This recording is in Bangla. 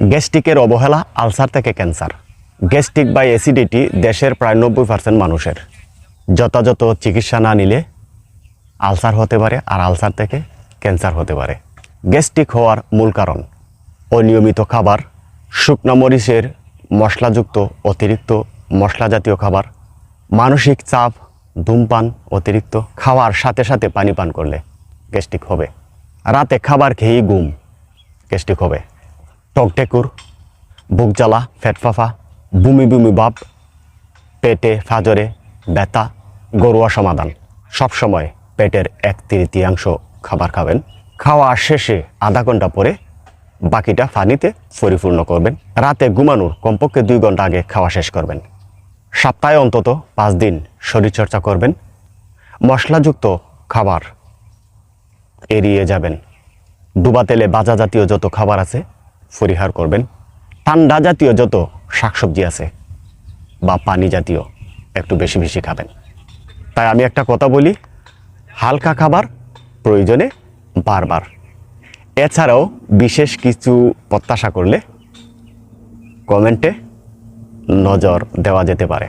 গ্যাস্ট্রিকের অবহেলা আলসার থেকে ক্যান্সার। গ্যাস্ট্রিক বা অ্যাসিডিটি দেশের প্রায় নব্বই পার্সেন্ট মানুষের। যথাযথ চিকিৎসা না নিলে আলসার হতে পারে আর আলসার থেকে ক্যান্সার হতে পারে। গ্যাস্ট্রিক হওয়ার মূল কারণ, অনিয়মিত খাবার, শুকনা মরিচের মশলাযুক্ত অতিরিক্ত মশলা জাতীয় খাবার, মানসিক চাপ, ধূমপান অতিরিক্ত খাওয়ার সাথে সাথে পানি পান করলে গ্যাস্ট্রিক হবে। রাতে খাবার খেয়েই ঘুম, গ্যাস্ট্রিক হবে। টকটেকুর বুক জ্বালা ফ্যাট ফাফা বুমি বুমি ভাব পেটে ফাজরে, ব্যথা, গরুয়া সমাধান। সবসময় পেটের এক তৃতীয়াংশ খাবার খাবেন। খাওয়া শেষে আধা ঘণ্টা পরে বাকিটা ফানিতে পরিপূর্ণ করবেন। রাতে ঘুমানোর কমপক্ষে দুই ঘণ্টা আগে খাওয়া শেষ করবেন। সপ্তাহে অন্তত পাঁচ দিন শরীরচর্চা করবেন। মশলাযুক্ত খাবার এড়িয়ে যাবেন। ডুবা তেলে বাজা জাতীয় যত খাবার আছে পরিহার করবেন। ঠান্ডা জাতীয় যত শাকসবজি আছে বা পানি জাতীয় একটু বেশি বেশি খাবেন। তাই আমি একটা কথা বলি, হালকা খাবার প্রয়োজনে বারবার। এছাড়াও বিশেষ কিছু প্রত্যাশা করলে কমেন্টে নজর দেওয়া যেতে পারে।